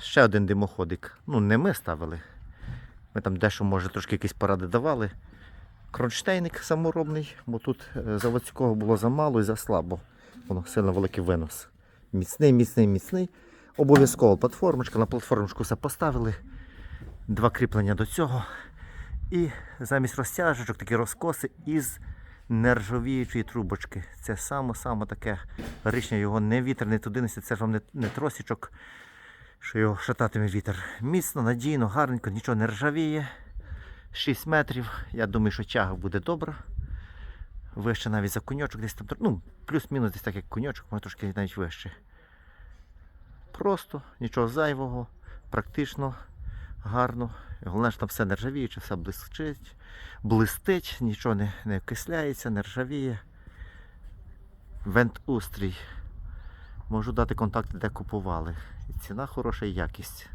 Ще один димоходик. Ну, не ми ставили. Ми там дещо, може, трошки якісь поради давали. Кронштейник саморобний, бо тут е, заводського було замало і заслабо. Воно сильно великий винос. Міцний, міцний, міцний. Обов'язково платформочка. На платформочку все поставили. Два кріплення до цього. І замість розтяжечок такі розкоси із нержавіючої трубочки. Це саме-саме таке рішення, його не вітер, не туди несе, це ж вам не, не тросічок, що його шататиме вітер. Міцно, надійно, гарненько, нічого не ржавіє. 6 метрів. Я думаю, що тяга буде добра. Вище навіть за коньочок, десь там, ну, плюс-мінус десь так як коньочок, може трошки навіть вище. Просто, нічого зайвого, практично, гарно. Головне, що там все не ржавіюче, все блищить, блистить, нічого не, не окисляється, не ржавіє. Вент-устрій. Можу дати контакти, де купували. Ціна хороша, якість.